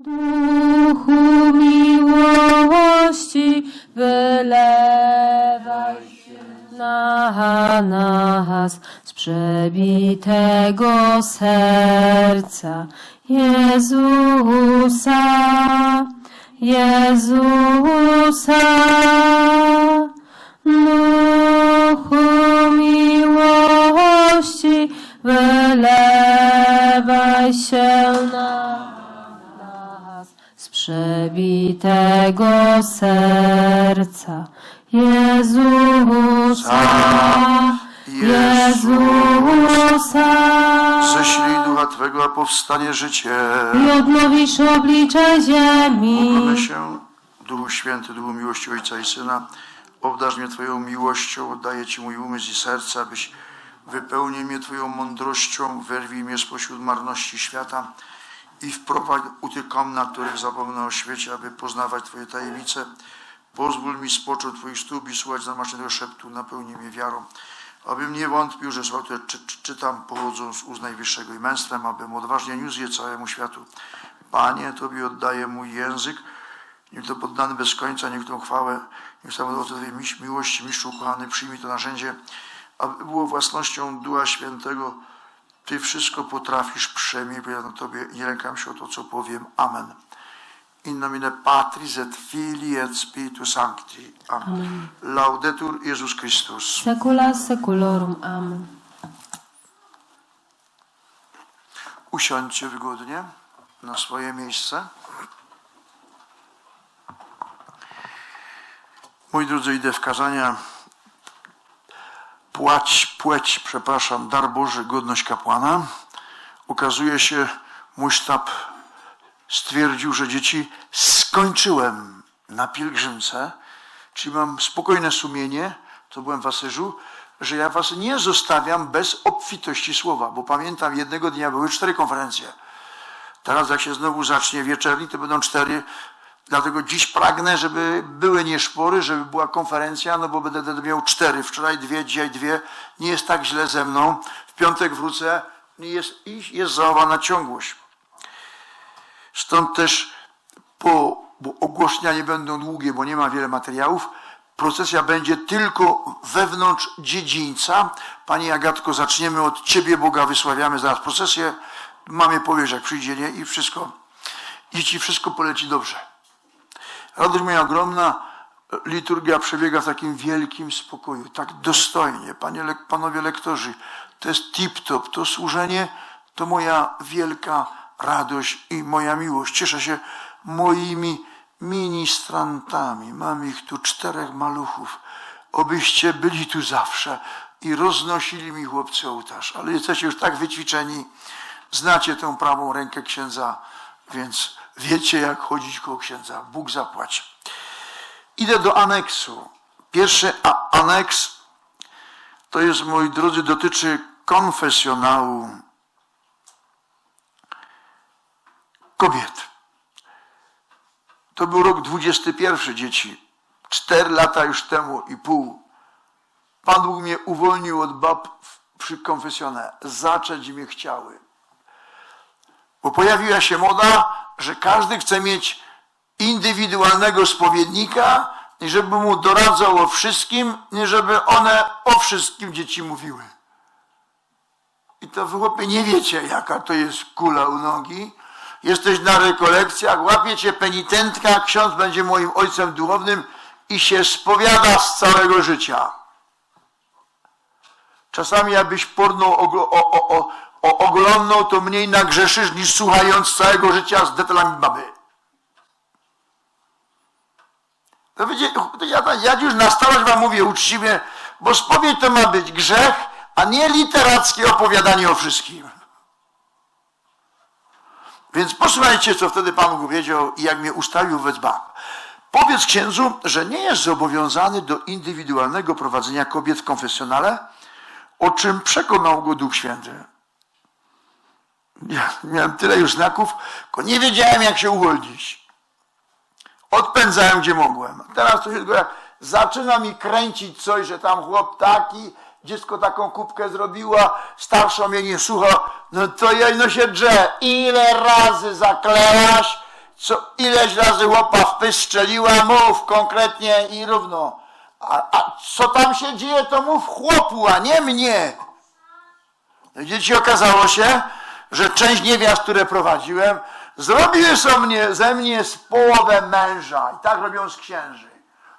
Duchu miłości, wylewaj się na nas z przebitego serca Jezusa, Jezusa. Duchu miłości, wylewaj się na przebitego serca Jezusa, Jezusa. Ześlij ducha Twego, a powstanie życie. I odnowisz oblicze ziemi. Módlmy się, Duchu Święty, Duchu miłości Ojca i Syna, obdarz mnie Twoją miłością, oddaję Ci mój umysł i serce, abyś wypełnił mnie Twoją mądrością, wyrwij mnie spośród marności świata i wprowadź u tych komnat, których zapomnę o świecie, aby poznawać Twoje tajemnice. Pozwól mi z poczu Twoich stóp i słuchać zamaszczonego szeptu, napełnij mnie wiarą, abym nie wątpił, że słowa, które czy, czy, czytam, pochodzą z ust Najwyższego i męstwem, abym odważnie niósł je całemu światu. Panie, Tobie oddaję mój język, niech to poddany bez końca, niech tą chwałę, niech samo Twojej miłości, mistrzu kochany, przyjmij to narzędzie, aby było własnością Ducha Świętego. Ty wszystko potrafisz, przemij, bo ja na Tobie nie lękam się o to, co powiem. Amen. In nomine Patris et Filii et Spiritus Sancti. Amen. Laudetur Jezus Chrystus. Secula seculorum. Amen. Usiądźcie wygodnie na swoje miejsce. Moi drodzy, idę w kazania. Płać, płeć, przepraszam, dar Boży, godność kapłana. Okazuje się, mój sztab stwierdził, że dzieci skończyłem na pielgrzymce, czyli mam spokojne sumienie, to byłem w Asyżu, że ja was nie zostawiam bez obfitości słowa, bo pamiętam, jednego dnia były cztery konferencje. Teraz jak się znowu zacznie wieczerni, to będą cztery. Dlatego dziś pragnę, żeby były nieszpory, żeby była konferencja, no bo będę miał cztery. Wczoraj dwie, dzisiaj dwie. Nie jest tak źle ze mną. W piątek wrócę jest, i jest zachowana ciągłość. Stąd też po, bo ogłoszenia nie będą długie, bo nie ma wiele materiałów. Procesja będzie tylko wewnątrz dziedzińca. Pani Agatko, zaczniemy od Ciebie, Boga, wysławiamy zaraz procesję. Mamie powiesz, jak przyjdzie, nie? I wszystko. I Ci wszystko poleci dobrze. Radość moja ogromna, liturgia przebiega w takim wielkim spokoju, tak dostojnie. Panie, panowie lektorzy, to jest tip-top, to służenie to moja wielka radość i moja miłość. Cieszę się moimi ministrantami. Mam ich tu czterech maluchów. Obyście byli tu zawsze i roznosili mi chłopcy ołtarz. Ale jesteście już tak wyćwiczeni, znacie tę prawą rękę księdza, więc wiecie, jak chodzić koło księdza. Bóg zapłać. Idę do aneksu. Pierwszy aneks to jest, moi drodzy, dotyczy konfesjonału kobiet. To był rok 21, dzieci. Cztery lata już temu i pół. Pan Bóg mnie uwolnił od bab przy konfesjonale. Zacząć mnie chciały. Bo pojawiła się moda, że każdy chce mieć indywidualnego spowiednika i żeby mu doradzał o wszystkim, nie żeby one o wszystkim dzieci mówiły. I to wy chłopie nie wiecie, jaka to jest kula u nogi. Jesteś na rekolekcjach, łapie cię penitentka, ksiądz będzie moim ojcem duchownym i się spowiada z całego życia. Czasami jakbyś oglo- o, o, o, o, oglądnął, to mniej nagrzeszysz niż słuchając całego życia z detalami baby. To wiecie, ja, ja już na starość wam mówię uczciwie, bo spowiedź to ma być grzech, a nie literackie opowiadanie o wszystkim. Więc posłuchajcie, co wtedy Pan powiedział i jak mnie ustawił wobec bab. Powiedz księdzu, że nie jest zobowiązany do indywidualnego prowadzenia kobiet w konfesjonale, o czym przekonał go Duch Święty. Miałem tyle już znaków, tylko nie wiedziałem, jak się uwolnić. Odpędzałem, gdzie mogłem. Teraz to się tylko zaczyna mi kręcić coś, że tam chłop taki, dziecko taką kubkę zrobiła, starsza mnie nie słucha, no to ja no się drze. Ile razy zaklełaś, co ileś razy łopa w pysk strzeliła, mów konkretnie i równo. A, a co tam się dzieje, to mów chłopu, a nie mnie. Dzieci okazało się, że część niewiast, które prowadziłem, zrobiły ze mnie, ze mnie z połowę męża. I tak robią z księży.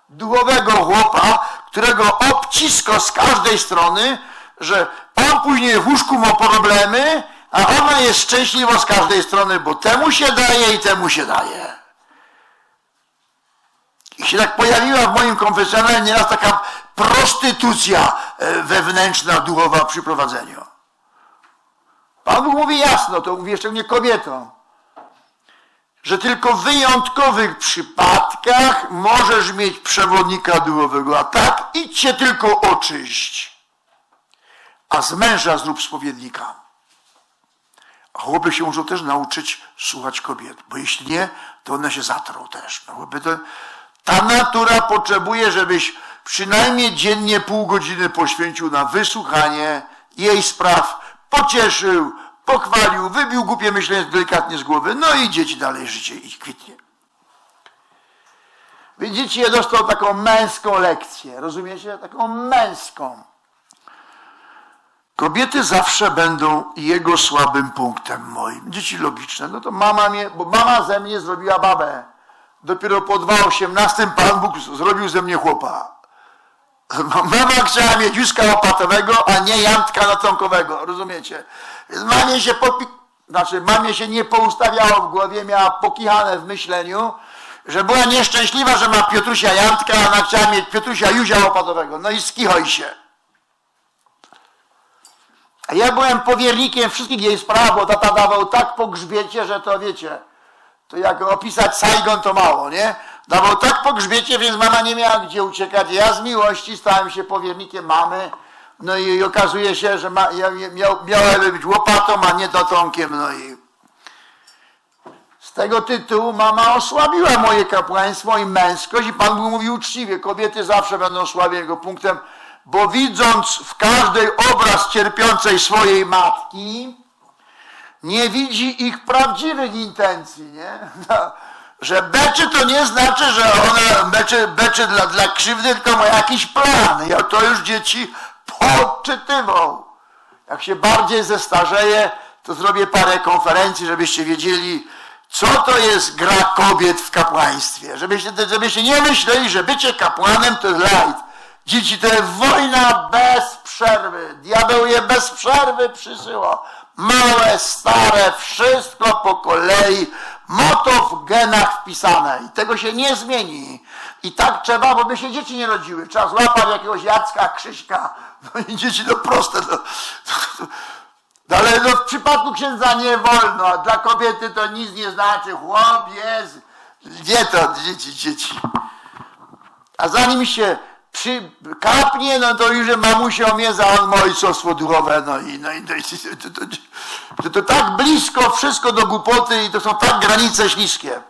Duchowego chłopa, którego obcisko z każdej strony, że on później w łóżku ma problemy, a ona jest szczęśliwa z każdej strony, bo temu się daje i temu się daje. I się tak pojawiła w moim konfesjonale nieraz taka prostytucja e, wewnętrzna, duchowa przy prowadzeniu. Pan mówi jasno, to mówi jeszcze nie kobietom, że tylko w wyjątkowych przypadkach możesz mieć przewodnika duchowego, a tak idź się tylko oczyść, a z męża zrób spowiednika. A chłopy się muszą też nauczyć słuchać kobiet, bo jeśli nie, to one się zatrą też. No, to, ta natura potrzebuje, żebyś przynajmniej dziennie pół godziny poświęcił na wysłuchanie jej spraw, pocieszył, pochwalił, wybił głupie myślenie delikatnie z głowy, no i dzieci dalej życie i kwitnie. Widzicie, dostał taką męską lekcję, rozumiecie? Taką męską. Kobiety zawsze będą jego słabym punktem moim. Dzieci logiczne. No to mama mnie, bo mama ze mnie zrobiła babę. Dopiero po 2.18 Pan Bóg zrobił ze mnie chłopa. Mama chciała mieć Józka łopatowego, a nie Jantka natonkowego. Rozumiecie? Więc mamie się popi... Znaczy, mamie się nie poustawiało w głowie, miała pokichane w myśleniu, że była nieszczęśliwa, że ma Piotrusia Jantka, a ona chciała mieć Piotrusia Józia łopatowego. No i skichoj się. A ja byłem powiernikiem wszystkich jej spraw, bo tata dawał tak po grzbiecie, że to wiecie, to jak opisać Saigon to mało, nie? Dawał tak po grzbiecie, więc mama nie miała gdzie uciekać. Ja z miłości stałem się powiernikiem mamy, no i okazuje się, że ma, ja miał, miałem być łopatą, a nie dotonkiem, no i z tego tytułu mama osłabiła moje kapłaństwo i męskość i Pan Bóg mówi uczciwie, kobiety zawsze będą słabym jego punktem, bo widząc w każdej obraz cierpiącej swojej matki, nie widzi ich prawdziwych intencji, nie? No, że beczy to nie znaczy, że ona beczy, beczy dla, dla krzywdy, tylko ma jakiś plan. Ja to już dzieci podczytywał. Jak się bardziej zestarzeję, to zrobię parę konferencji, żebyście wiedzieli, co to jest gra kobiet w kapłaństwie. Żebyście, żebyście nie myśleli, że bycie kapłanem to jest light. Dzieci, to jest wojna bez przerwy. Diabeł je bez przerwy przysyła. Małe, stare, wszystko po kolei. Moto w genach wpisane. I tego się nie zmieni. I tak trzeba, bo by się dzieci nie rodziły. Trzeba złapać jakiegoś Jacka, Krzyśka. No i dzieci to proste. No, no, ale no, w przypadku księdza nie wolno. A dla kobiety to nic nie znaczy. Chłop jest. Wie to, dzieci, dzieci. A zanim się przy, kapnie, no to już mamusia mnie za on ma ojcostwo duchowe, no i, no i to, to, to, to, tak blisko wszystko do głupoty i to są tak granice śliskie.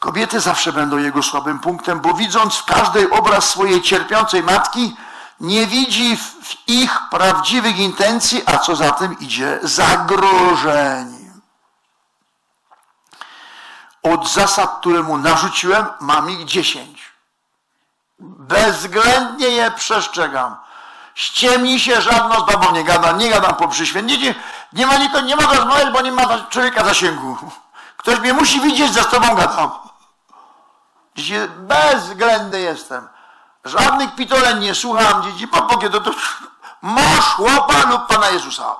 Kobiety zawsze będą jego słabym punktem, bo widząc w każdej obraz swojej cierpiącej matki, nie widzi w ich prawdziwych intencji, a co za tym idzie, zagrożeń. Od zasad, które mu narzuciłem, mam ich dziesięć. Bezwzględnie je przestrzegam. Ściemni się żadno z babą nie gadam, nie gadam po przyświęcie. Nie ma nikogo, nie mogę rozmawiać, bo nie ma człowieka zasięgu. Ktoś mnie musi widzieć, że z tobą gadam. Dzieci, bezwzględny jestem. Żadnych pitoleń nie słucham, dzieci, popokie to, to masz chłopa lub Pana Jezusa.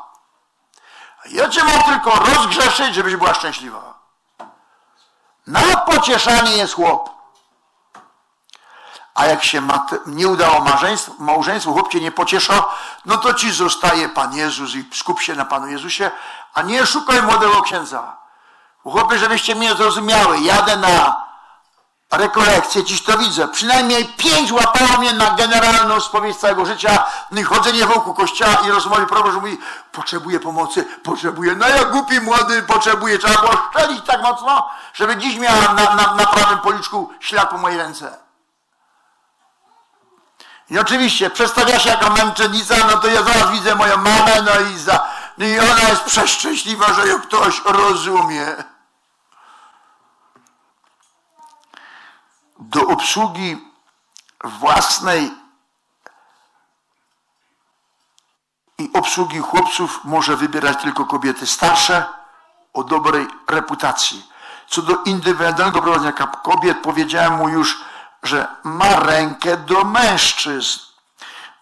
Ja cię mam tylko rozgrzeszyć, żebyś była szczęśliwa. Na pocieszanie jest chłop. A jak się nie udało małżeństwo, małżeństwo, chłop cię nie pociesza, no to ci zostaje Pan Jezus i skup się na Panu Jezusie, a nie szukaj młodego księdza. Chłopy, żebyście mnie zrozumiały, jadę na rekolekcję, dziś to widzę. Przynajmniej pięć łapało mnie na generalną spowiedź całego życia, no chodzenie wokół kościoła i rozmowy proboszcz mówi, potrzebuję pomocy, potrzebuję, no ja głupi młody potrzebuję, trzeba było szczelić tak mocno, żeby dziś miała na, na, na prawym policzku ślad po mojej ręce. I oczywiście przedstawia się jako męczennica, no to ja zaraz widzę moją mamę, no i, za, no i ona jest przeszczęśliwa, że ją ktoś rozumie. do obsługi własnej i obsługi chłopców może wybierać tylko kobiety starsze o dobrej reputacji. Co do indywidualnego prowadzenia kobiet, powiedziałem mu już, że ma rękę do mężczyzn.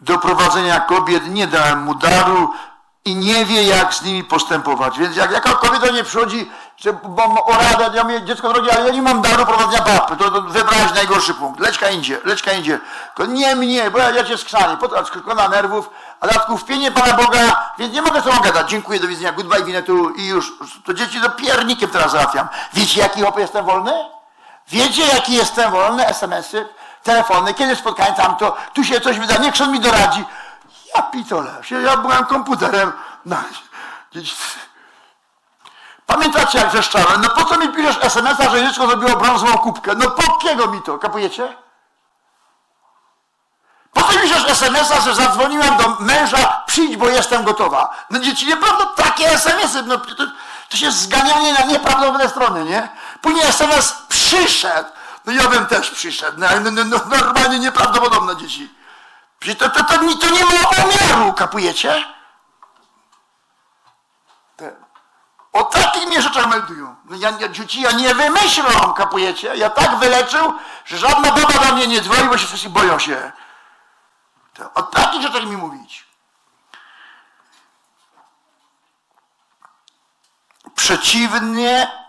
Do prowadzenia kobiet nie dałem mu daru i nie wie, jak z nimi postępować. Więc jak jaka kobieta nie przychodzi, że, bo o radę, ja mówię, dziecko drogie, ale ja nie mam daru prowadzenia baby, to, to wybrałeś najgorszy punkt. Leczka indzie, leczka indzie. Nie mnie, bo ja, ja cię skrzanię, potem skrzykona nerwów, a dodatku w pienie Pana Boga, więc nie mogę z tobą gadać. Dziękuję, do widzenia, goodbye, winetu i już. To dzieci do piernikiem teraz załatwiam. Wiecie, jaki hop jestem wolny? Wiecie, jaki jestem wolny? SMS-y, telefony, kiedy spotkanie tamto, tu się coś wyda, niech on mi doradzi. Ja pitole, ja byłem komputerem. No, Pamiętacie, jak wrzeszczałem? No po co mi piszesz SMS-a, że dziecko zrobiło brązową kubkę? No po kiego mi to, kapujecie? Po co piszesz SMS-a, że zadzwoniłem do męża, przyjdź, bo jestem gotowa? No dzieci, nieprawda, takie SMS-y, no to, to się zganianie na nieprawdopodobne strony, nie? Później SMS przyszedł, no ja bym też przyszedł, no, no, no, no normalnie nieprawdopodobne dzieci. To, to, to, to nie ma umiaru, kapujecie? O takich mnie rzeczach meldują. No ja, ja, dzieci, ja nie wymyślą, kapujecie? Ja tak wyleczył, że żadna baba do mnie nie dzwoni, bo się wszyscy boją się. O takich rzeczach mi mówić. Przeciwnie,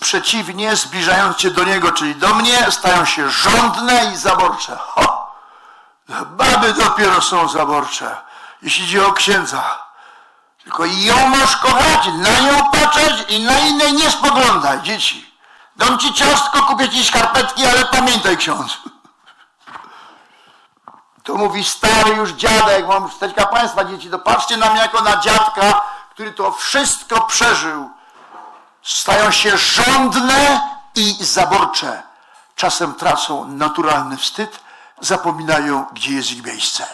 przeciwnie, zbliżając się do niego, czyli do mnie, stają się żądne i zaborcze. Ho! Baby dopiero są zaborcze, jeśli idzie o księdza. Tylko ją masz kochać, na nią patrzeć i na innej nie spoglądaj, dzieci. Dam ci ciastko, kupię ci skarpetki, ale pamiętaj ksiądz. To mówi stary już dziadek, mam stać państwa dzieci, to patrzcie na mnie jako na dziadka, który to wszystko przeżył. Stają się żądne i zaborcze. Czasem tracą naturalny wstyd, zapominają, gdzie jest ich miejsce.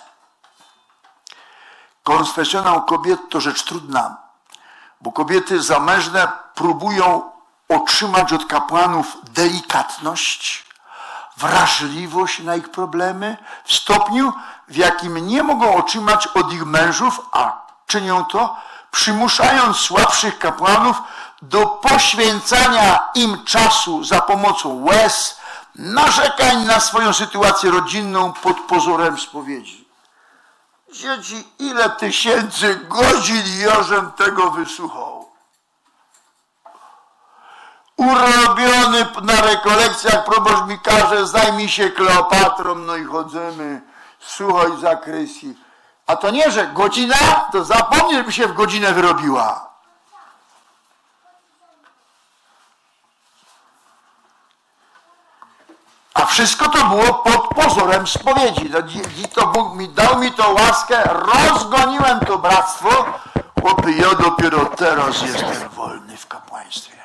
Konfesjonał kobiet to rzecz trudna, bo kobiety zamężne próbują otrzymać od kapłanów delikatność, wrażliwość na ich problemy w stopniu, w jakim nie mogą otrzymać od ich mężów, a czynią to, przymuszając słabszych kapłanów do poświęcania im czasu za pomocą łez, narzekań na swoją sytuację rodzinną pod pozorem spowiedzi. Dzieci, ile tysięcy godzin Jorzem tego wysłuchał. Urobiony na rekolekcjach każe, zajmij się Kleopatrą, no i chodzimy, słuchaj zakrysji. A to nie, że godzina, to zapomnij, żeby się w godzinę wyrobiła. Wszystko to było pod pozorem spowiedzi. No, to Bóg mi dał mi to łaskę, rozgoniłem to bractwo. Chłopy, ja dopiero teraz jestem wolny w kapłaństwie.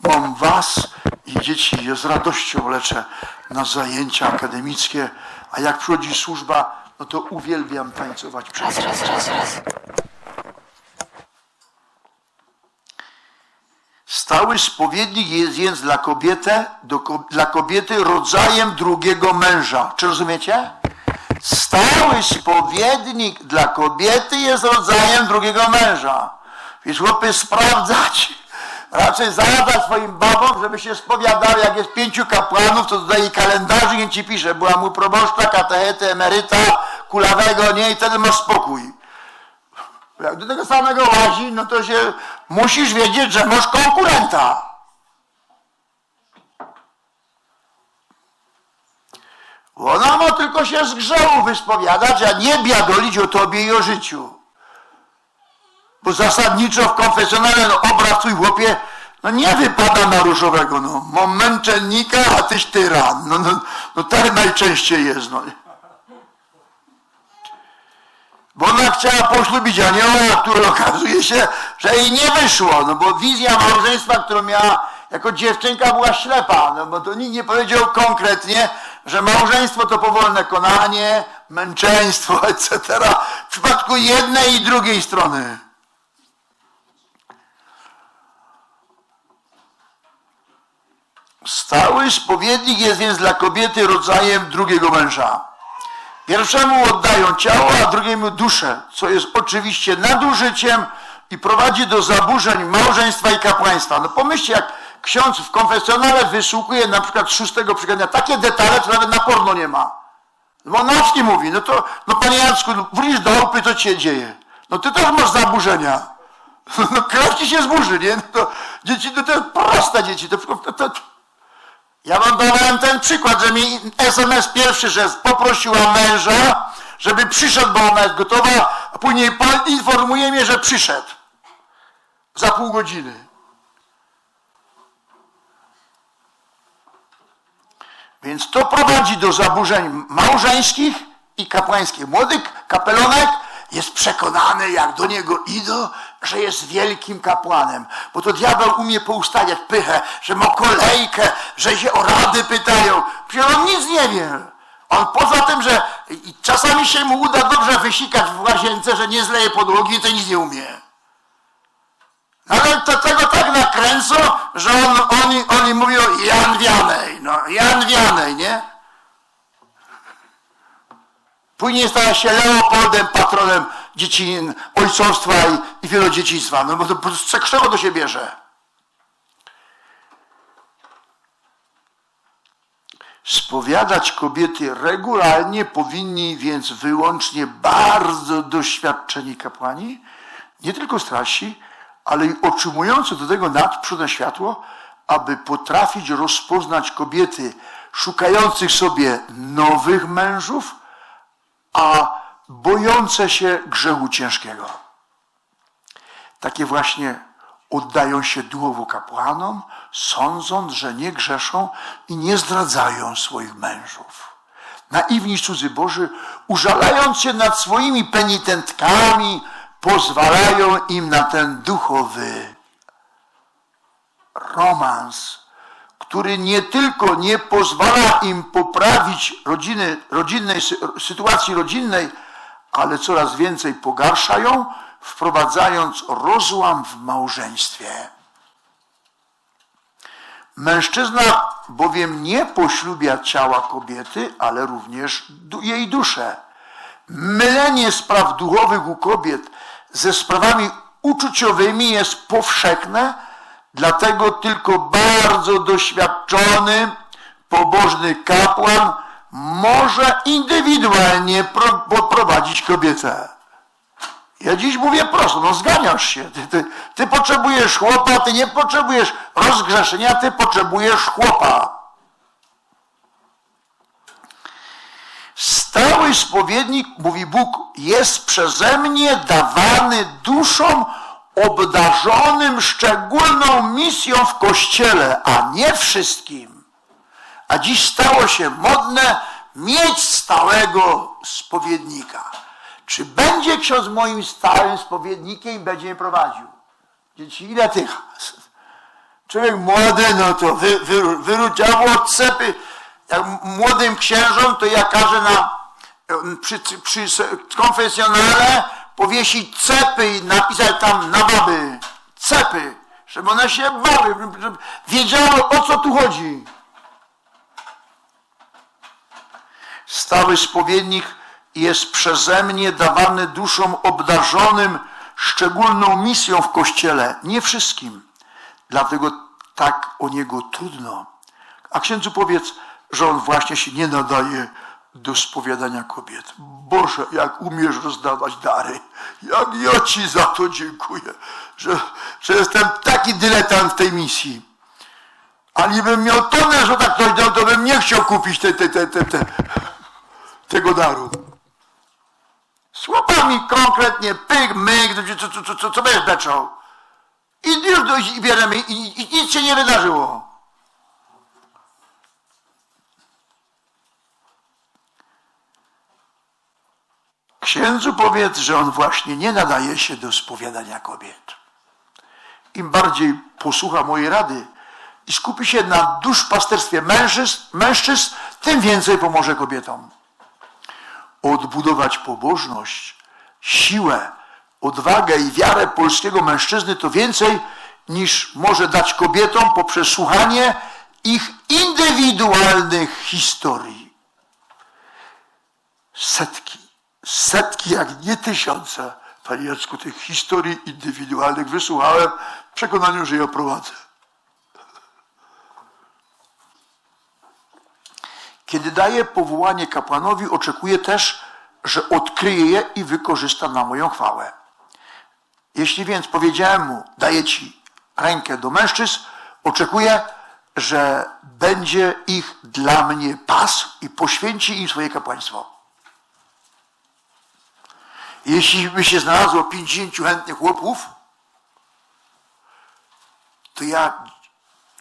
Mam was i dzieci je z radością leczę na zajęcia akademickie, a jak przychodzi służba, no to uwielbiam tańcować Raz, raz, raz, raz. Stały spowiednik jest więc dla kobiety, do, dla kobiety rodzajem drugiego męża. Czy rozumiecie? Stały spowiednik dla kobiety jest rodzajem drugiego męża. Więc chłopy sprawdzać, raczej załatać swoim babom, żeby się spowiadały, jak jest pięciu kapłanów, to dodaje kalendarzy i ci pisze, była mu proboszcza, katechety, emeryta, kulawego, nie, i wtedy masz spokój. Jak do tego samego łazi, no to się musisz wiedzieć, że masz konkurenta. Ona ma tylko się z grzechu wyspowiadać, a nie biadolić o tobie i o życiu. Bo zasadniczo w konfesjonale no, obraz twój chłopie no nie wypada na różowego. No. Mam męczennika, a tyś tyran. No, no, no tak najczęściej jest. No. Bo ona chciała poślubić anioła, który okazuje się, że jej nie wyszło, no bo wizja małżeństwa, którą miała jako dziewczynka była ślepa, no bo to nikt nie powiedział konkretnie, że małżeństwo to powolne konanie, męczeństwo, etc. W przypadku jednej i drugiej strony. Stały spowiednik jest więc dla kobiety rodzajem drugiego męża. Pierwszemu oddają ciało, a drugiemu duszę, co jest oczywiście nadużyciem i prowadzi do zaburzeń małżeństwa i kapłaństwa. No pomyślcie, jak ksiądz w konfesjonale wysługuje na przykład szóstego przykładnia takie detale, to nawet na porno nie ma. No Nowski mówi, no to, no panie Jacku, no, wrócisz do Europy, to ci się dzieje. No ty też masz zaburzenia. No krew ci się zburzy, nie? No to dzieci, no to jest proste dzieci. To, to, to, ja wam dałem ten przykład, że mi SMS pierwszy, że poprosiła męża, żeby przyszedł, bo ona jest gotowa, a później pan informuje mnie, że przyszedł. Za pół godziny. Więc to prowadzi do zaburzeń małżeńskich i kapłańskich. Młody kapelonek jest przekonany, jak do niego idą, że jest wielkim kapłanem. Bo to diabeł umie poustawiać pychę, że ma kolejkę, że się o rady pytają. Przecież on nic nie wie. On poza tym, że czasami się mu uda dobrze wysikać w łazience, że nie zleje podłogi, to nic nie umie. Ale to tego tak nakręcą, że on, oni, oni mówią Jan Wianej, no Jan Wianej, nie? Później stała się Leopoldem, patronem dzieci ojcostwa i, i wielodzieciństwa. No bo to z czego to się bierze? Spowiadać kobiety regularnie powinni więc wyłącznie bardzo doświadczeni kapłani, nie tylko starsi, ale i otrzymujący do tego nadprzód światło, aby potrafić rozpoznać kobiety szukających sobie nowych mężów, a bojące się grzechu ciężkiego. Takie właśnie oddają się duchowo kapłanom, sądząc, że nie grzeszą i nie zdradzają swoich mężów. Naiwni cudzy Boży, użalając się nad swoimi penitentkami, pozwalają im na ten duchowy romans, który nie tylko nie pozwala im poprawić rodziny, rodzinnej, sytuacji rodzinnej, ale coraz więcej pogarszają, wprowadzając rozłam w małżeństwie. Mężczyzna bowiem nie poślubia ciała kobiety, ale również jej duszę. Mylenie spraw duchowych u kobiet ze sprawami uczuciowymi jest powszechne, dlatego tylko bardzo doświadczony, pobożny kapłan może indywidualnie poprowadzić kobietę. Ja dziś mówię prosto, no zganiasz się. Ty, ty, ty potrzebujesz chłopa, ty nie potrzebujesz rozgrzeszenia, ty potrzebujesz chłopa. Stały spowiednik, mówi Bóg, jest przeze mnie dawany duszom obdarzonym szczególną misją w kościele, a nie wszystkim. A dziś stało się modne mieć stałego spowiednika. Czy będzie ksiądz moim stałym spowiednikiem i będzie mnie prowadził? Dzieci, ile tych? Człowiek młody, no to wy, wy, wyrzucało cepy. Jak młodym księżom, to ja każę na, przy, przy konfesjonale powiesić cepy i napisać tam na baby. Cepy. Żeby one się bały, żeby wiedziały o co tu chodzi. Stały spowiednik jest przeze mnie dawany duszom obdarzonym szczególną misją w Kościele. Nie wszystkim. Dlatego tak o niego trudno. A księdzu powiedz, że on właśnie się nie nadaje do spowiadania kobiet. Boże, jak umiesz rozdawać dary. Jak ja Ci za to dziękuję, że, że jestem taki dyletant w tej misji. Ani bym miał tonę, że tak ktoś dał, to bym nie chciał kupić te, te, te, te, te, tego daru. Słowami konkretnie, pyk, myk, co, co, co, co, co będziesz beczał. I już i bierzemy i, i, i nic się nie wydarzyło. Księdzu powiedz, że on właśnie nie nadaje się do spowiadania kobiet. Im bardziej posłucha mojej rady i skupi się na duszpasterstwie mężczyzn, mężczyzn tym więcej pomoże kobietom. Odbudować pobożność, siłę, odwagę i wiarę polskiego mężczyzny to więcej niż może dać kobietom poprzez słuchanie ich indywidualnych historii. Setki, setki, jak nie tysiące, Panie Jacku, tych historii indywidualnych wysłuchałem w przekonaniu, że je oprowadzę. Kiedy daję powołanie kapłanowi, oczekuję też, że odkryje je i wykorzysta na moją chwałę. Jeśli więc powiedziałem mu, daję ci rękę do mężczyzn, oczekuję, że będzie ich dla mnie pas i poświęci im swoje kapłaństwo. Jeśli by się znalazło 50 chętnych chłopów, to ja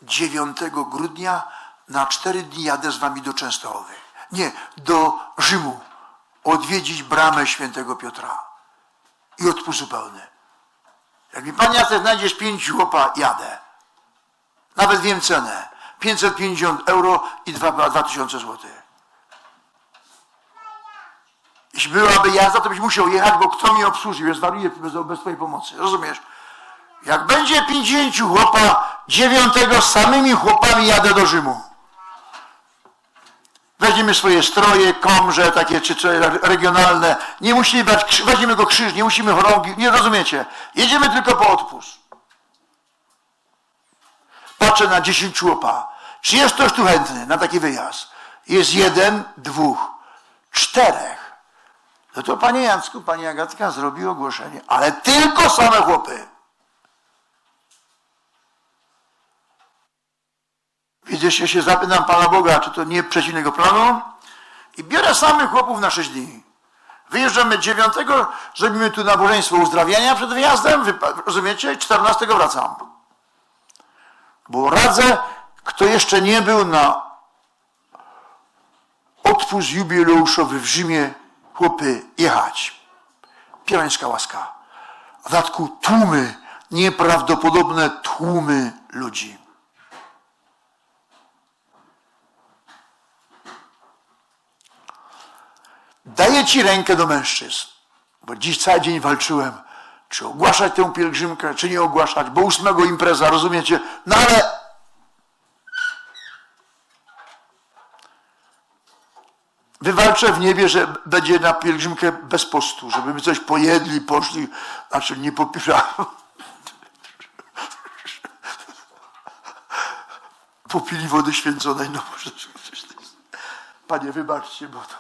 9 grudnia na 4 dni jadę z wami do Częstochowy. Nie, do Rzymu. Odwiedzić bramę świętego Piotra. I odpust zupełny. Jak mi pan Jacek znajdziesz pięć chłopa, jadę. Nawet wiem cenę. 550 euro i 2000 złotych. Byłaby jazda, to byś musiał jechać, bo kto mnie obsłuży? Ja zwariuję bez, bez twojej pomocy. Rozumiesz? Jak będzie 50 chłopa, dziewiątego z samymi chłopami jadę do Rzymu. Weźmiemy swoje stroje, komrze, takie czy, czy regionalne. Nie musimy brać, weźmiemy go krzyż, nie musimy chorągi, nie rozumiecie. Jedziemy tylko po odpust. Patrzę na 10 chłopa. Czy jest ktoś tu chętny na taki wyjazd? Jest jeden, dwóch, czterech. No to panie Jacku, pani Agatka zrobi ogłoszenie, ale tylko same chłopy. Widzisz, ja się zapytam Pana Boga, czy to nie przeciw Jego planu i biorę samych chłopów na 6 dni. Wyjeżdżamy 9, zrobimy tu nabożeństwo uzdrawiania przed wyjazdem, rozumiecie? I 14 wracam. Bo radzę, kto jeszcze nie był na odpust jubileuszowy w Rzymie, chłopy, jechać. Pierańska łaska. W dodatku tłumy, nieprawdopodobne tłumy ludzi. Daję ci rękę do mężczyzn, bo dziś cały dzień walczyłem, czy ogłaszać tę pielgrzymkę, czy nie ogłaszać, bo ósmego impreza, rozumiecie? No ale wywalczę w niebie, że będzie na pielgrzymkę bez postu, żeby my coś pojedli, poszli, znaczy nie popierałem. Popili wody święconej, no może coś. Panie, wybaczcie, bo to...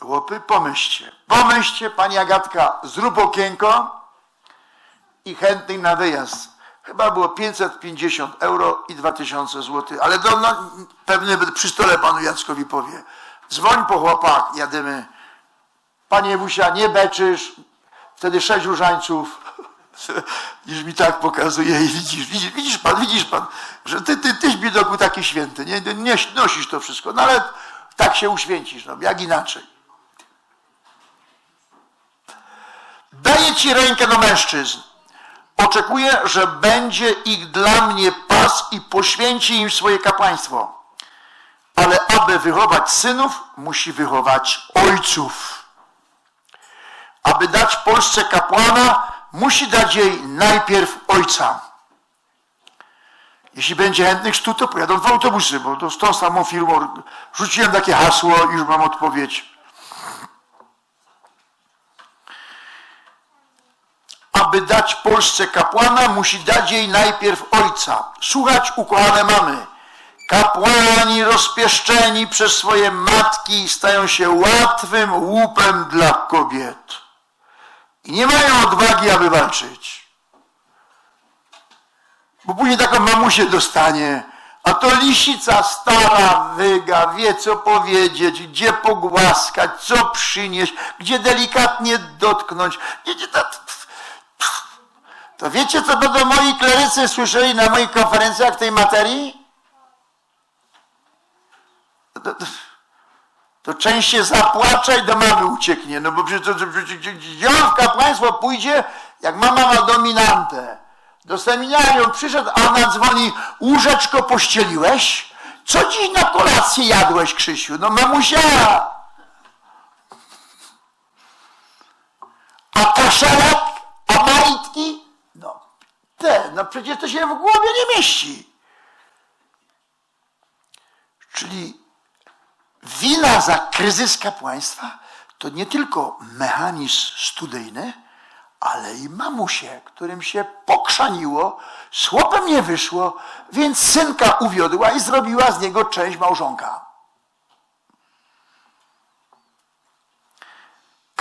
Chłopy, pomyślcie. Pomyślcie, pani Agatka, zrób okienko i chętnych na wyjazd. Chyba było 550 euro i 2000 zł, ale to no, pewnie przy stole panu Jackowi powie. Dzwoń po chłopak, jadymy. Panie Wusia, nie beczysz. Wtedy sześć różańców. Już mi tak pokazuje i widzisz, widzisz, widzisz pan, widzisz pan, że ty, ty, tyś biedoku taki święty, nie, nie nosisz to wszystko, no ale tak się uświęcisz, no jak inaczej. Daję ci rękę do mężczyzn. Oczekuję, że będzie ich dla mnie pas i poświęci im swoje kapłaństwo. Ale aby wychować synów, musi wychować ojców. Aby dać Polsce kapłana, musi dać jej najpierw ojca. Jeśli będzie chętnych stu, to pojadą dwa autobusy, bo to z tą samą firmą rzuciłem takie hasło i już mam odpowiedź. Aby dać Polsce kapłana, musi dać jej najpierw ojca. Słuchać, ukochane mamy. Kapłani rozpieszczeni przez swoje matki stają się łatwym łupem dla kobiet. I nie mają odwagi, aby walczyć. Bo później taką mamusię dostanie, a to lisica stara wyga, wie co powiedzieć, gdzie pogłaskać, co przynieść, gdzie delikatnie dotknąć. Gdzie, gdzie ta, to wiecie, co będą moi klerycy słyszeli na moich konferencjach w tej materii? To, to, to część się i do mamy ucieknie. No bo przecież, przecież gdzie- on w kapłaństwo pójdzie, jak mama ma dominantę. Do seminarium przyszedł, a ona dzwoni, łóżeczko pościeliłeś? Co dziś na kolację jadłeś, Krzysiu? No mamusia! A kaszelek? A majtki? No. te, no przecież to się w głowie nie mieści. Czyli wina za kryzys kapłaństwa to nie tylko mechanizm studyjny, ale i mamusie, którym się pokrzaniło, z chłopem nie wyszło, więc synka uwiodła i zrobiła z niego część małżonka.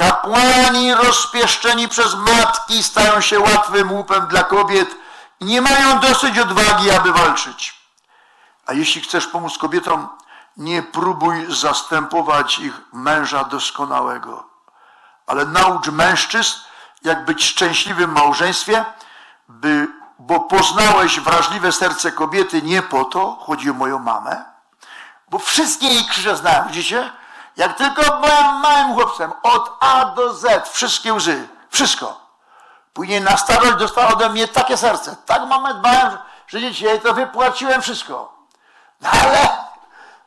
Kapłani rozpieszczeni przez matki stają się łatwym łupem dla kobiet i nie mają dosyć odwagi, aby walczyć. A jeśli chcesz pomóc kobietom, nie próbuj zastępować ich męża doskonałego, ale naucz mężczyzn, jak być szczęśliwym małżeństwie, by, bo poznałeś wrażliwe serce kobiety nie po to, chodzi o moją mamę, bo wszystkie jej krzyże znałem, widzicie? Jak tylko byłem małym chłopcem, od A do Z, wszystkie łzy, wszystko. Później na starość dostała ode mnie takie serce. Tak mamę dbałem, że dzisiaj to wypłaciłem wszystko. No ale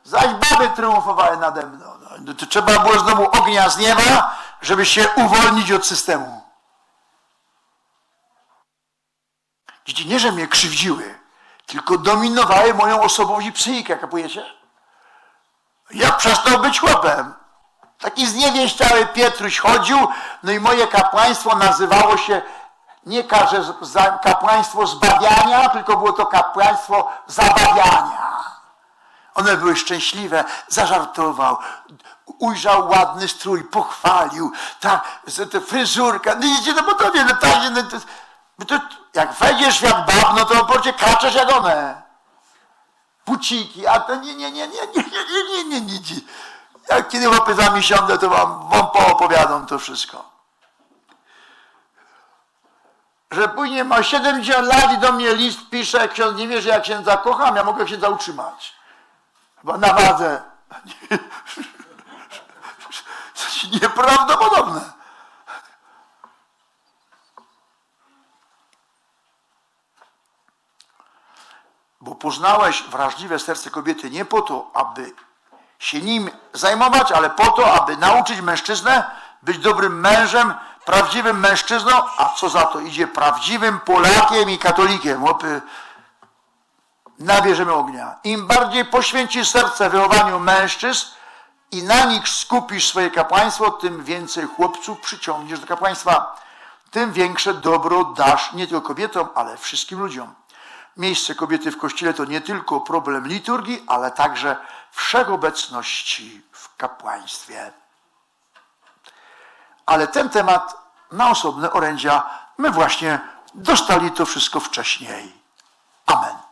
zaś baby triumfowały nade mną. No, to trzeba było znowu ognia z nieba, żeby się uwolnić od systemu. Dzieci nie, że mnie krzywdziły, tylko dominowały moją osobowość i psychikę, kapujecie? Ja przestał być chłopem. Taki zniewieściały Pietruś chodził, no i moje kapłaństwo nazywało się nie każe kapłaństwo zbawiania, tylko było to kapłaństwo zabawiania. One były szczęśliwe, zażartował, ujrzał ładny strój, pochwalił, ta, ta fryzurka, no wiecie, no bo to wie, no tak, no to, to, jak wejdziesz jak bab, no to pocie kaczesz jak one. Puciki, a to nie, nie, nie, nie, nie, nie, nie, nie, nie, nie. Jak kiedy chłopy za siądę, to wam, wam poopowiadam to wszystko. Że później ma 70 lat i do mnie list pisze, ksiądz nie wie, że ja księdza kocham, ja mogę księdza utrzymać. Chyba na wadze. Nieprawdopodobne. Bo poznałeś wrażliwe serce kobiety nie po to, aby się nim zajmować, ale po to, aby nauczyć mężczyznę być dobrym mężem, prawdziwym mężczyzną, a co za to idzie, prawdziwym Polakiem i katolikiem. Łopy, nabierzemy ognia. Im bardziej poświęcisz serce wychowaniu mężczyzn i na nich skupisz swoje kapłaństwo, tym więcej chłopców przyciągniesz do kapłaństwa. Tym większe dobro dasz nie tylko kobietom, ale wszystkim ludziom. Miejsce kobiety w kościele to nie tylko problem liturgii, ale także wszechobecności w kapłaństwie. Ale ten temat na osobne orędzia my właśnie dostali to wszystko wcześniej. Amen.